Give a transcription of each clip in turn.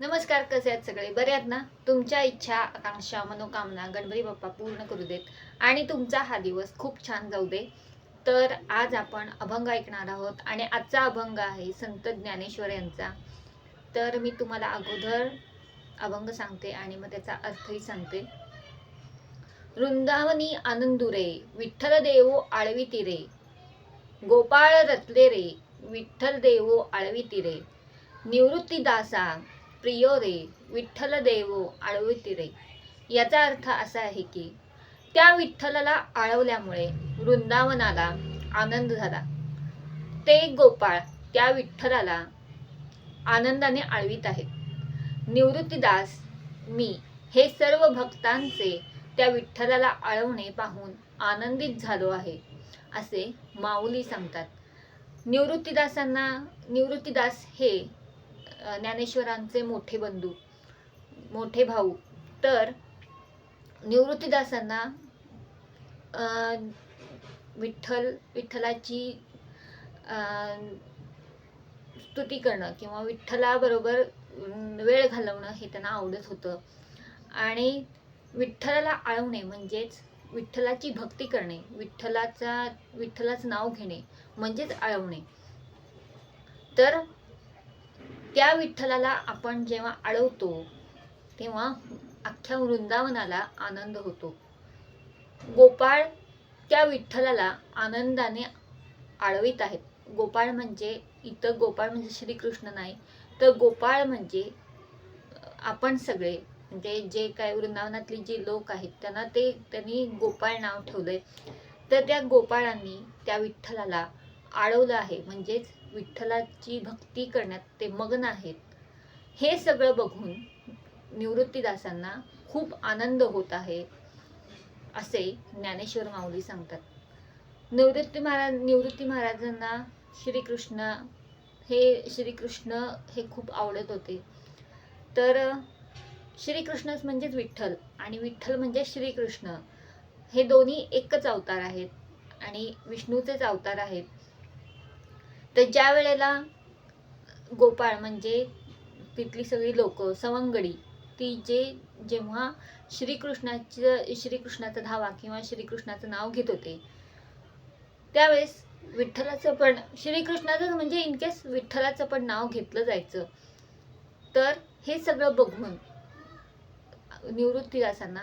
नमस्कार कसे आहेत सगळे? बरे आहेत ना? तुमच्या इच्छा आकांक्षा मनोकामना गणपती बाप्पा पूर्ण करू देत आणि तुमचा हा दिवस खूप छान जाऊ दे. तर आज आपण अभंग ऐकणार आहोत आणि आजचा अभंग आहे संत ज्ञानेश्वर यांचा. तर मी तुम्हाला अगोदर अभंग सांगते आणि मग त्याचा अर्थही सांगते. वृंदावनी आनंदुरे विठ्ठल देवो आळवी रे गोपाळ रतले रे विठ्ठल देवो आळवी रे निवृत्तीदासा प्रियो रे विठ्ठल देवो आळविती रे याचा अर्थ असा आहे की त्या विठ्ठलाला आळवल्यामुळे वृंदावनाला आनंद झाला. ते गोपाळ त्या विठ्ठलाला आनंदाने आळवीत आहेत. निवृत्तीदास मी हे सर्व भक्तांचे त्या विठ्ठलाला आळवणे पाहून आनंदित झालो आहे असे माऊली सांगतात. निवृत्तीदासांना निवृत्तीदास हे ज्ञानेश्वरांचे मोठे बंधू मोठे भाऊ. तर निवृत्तीदासांना विठ्ठल विठ्ठलाची स्तुती करणं किंवा विठ्ठलाबरोबर वेळ घालवणं हे त्यांना आवडत होतं. आणि विठ्ठलाला आळवणे म्हणजेच विठ्ठलाची भक्ती करणे विठ्ठलाचा विठ्ठलाचं नाव घेणे म्हणजेच आळवणे. तर त्या विठ्ठलाला आपण जेव्हा आळवतो तेव्हा अख्ख्या वृंदावनाला आनंद होतो. गोपाळ त्या विठ्ठलाला आनंदाने आळवीत आहेत. गोपाळ म्हणजे इथं गोपाळ म्हणजे श्रीकृष्ण नाही तर गोपाळ म्हणजे आपण सगळे म्हणजे जे काय वृंदावनातली जी लोक आहेत त्यांना ते त्यांनी गोपाळ नाव ठेवलंय. तर त्या गोपाळांनी त्या विठ्ठलाला आळवलं आहे. म्हणजेच विठ्ठलाची भक्ती करण्यात ते मग्न आहेत. हे सगळं बघून निवृत्तीदासांना खूप आनंद होत आहे असे ज्ञानेश्वर माऊली सांगतात. निवृत्ती महाराज निवृत्ती महाराजांना श्रीकृष्ण हे श्रीकृष्ण हे खूप आवडत होते. तर श्रीकृष्णच म्हणजेच विठ्ठल आणि विठ्ठल म्हणजे श्रीकृष्ण. हे दोन्ही एकच अवतार आहेत आणि विष्णूचेच अवतार आहेत. तर ज्या वेळेला गोपाळ म्हणजे तिथली सगळी लोक सवंगडी ती जे जेव्हा श्रीकृष्णाचं श्रीकृष्णाचा धावा किंवा श्रीकृष्णाचं नाव घेत होते त्यावेळेस विठ्ठलाचं पण श्रीकृष्णाचं म्हणजे इन केस विठ्ठलाचं पण नाव घेतलं जायचं. तर हे सगळं बघून निवृत्तीदासांना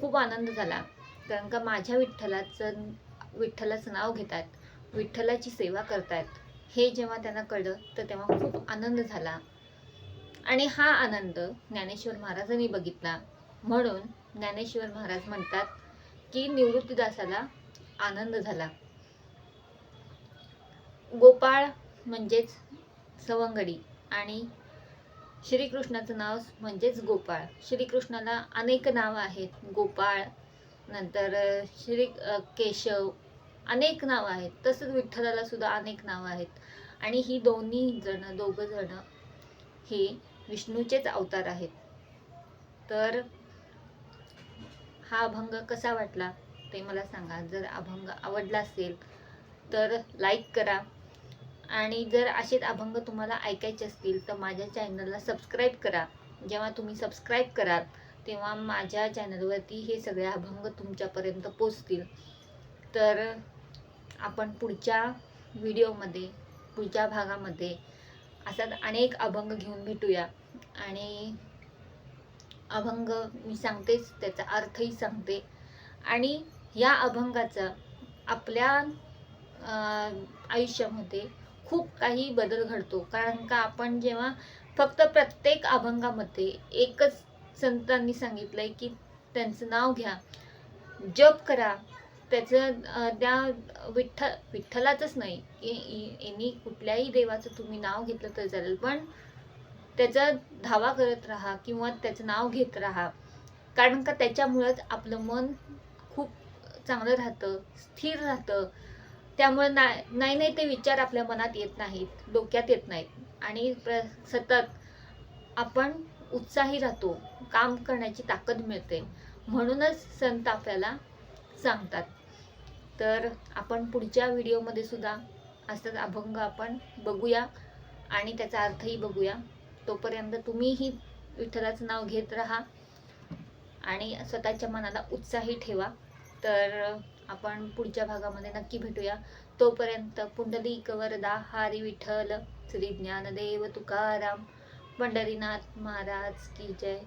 खूप आनंद झाला. कारण का माझ्या विठ्ठलाचं विठ्ठलाचं नाव घेतात. विठ्ठलाची सेवा करतायत हे जेव्हा त्यांना कळलं तर तेव्हा खूप आनंद झाला. आणि हा आनंद ज्ञानेश्वर महाराजांनी बघितला. म्हणून ज्ञानेश्वर महाराज म्हणतात की निवृत्तीदासाला आनंद झाला. गोपाळ म्हणजेच सवंगडी आणि श्रीकृष्णाचं नाव म्हणजेच गोपाळ. श्रीकृष्णाला अनेक नावं आहेत. गोपाळ नंतर श्री केशव अनेक नावं आहेत. तसंच विठ्ठलाला सुद्धा अनेक नावं आहेत. आणि ही दोन्ही जण दोघं जण हे विष्णूचेच अवतार आहेत. तर हा अभंग कसा वाटला ते मला सांगा. जर अभंग आवडला असेल तर लाईक करा. आणि जर असेच अभंग तुम्हाला ऐकायचे असतील तर माझ्या चॅनलला सबस्क्राईब करा. जेव्हा तुम्ही सबस्क्राईब कराल तेव्हा माझ्या चॅनलवरती हे सगळे अभंग तुमच्यापर्यंत पोचतील. तर आपण पुढच्या व्हिडिओमध्ये पुढच्या भागामध्ये असाच अनेक अभंग घेऊन भेटूया. आणि अभंग मी सांगतेच त्याचा अर्थही सांगते. आणि या अभंगाचा आपल्या आयुष्यामध्ये खूप काही बदल घडतो. कारण का आपण जेव्हा फक्त प्रत्येक अभंगामध्ये एकच संतांनी सांगितलं आहे की त्यांचं नाव घ्या जप करा त्याचं त्या विठ्ठ विठ्ठलाचंच नाही. यांनी कुठल्याही देवाचं तुम्ही नाव घेतलं तर चालेल. पण त्याचा धावा करत राहा किंवा त्याचं नाव घेत राहा. कारण का त्याच्यामुळंच आपलं मन खूप चांगलं राहतं स्थिर राहतं. त्यामुळे ना नाही नाही ते विचार आपल्या मनात येत नाहीत डोक्यात येत नाहीत. आणि प्र सतत आपण उत्साही राहतो. काम करण्याची ताकद मिळते. म्हणूनच संत आपल्याला सांगतात. तर आपण पुढच्या व्हिडिओमध्ये सुद्धा असंच अभंग आपण बघूया आणि त्याचा अर्थही बघूया. तोपर्यंत तुम्हीही विठ्ठलाचं नाव घेत राहा आणि स्वतःच्या मनाला उत्साही ठेवा. तर आपण पुढच्या भागामध्ये नक्की भेटूया. तोपर्यंत पुंडलिक वरदा हारी विठ्ठल श्री ज्ञानदेव तुकाराम पंढरीनाथ महाराज की जय.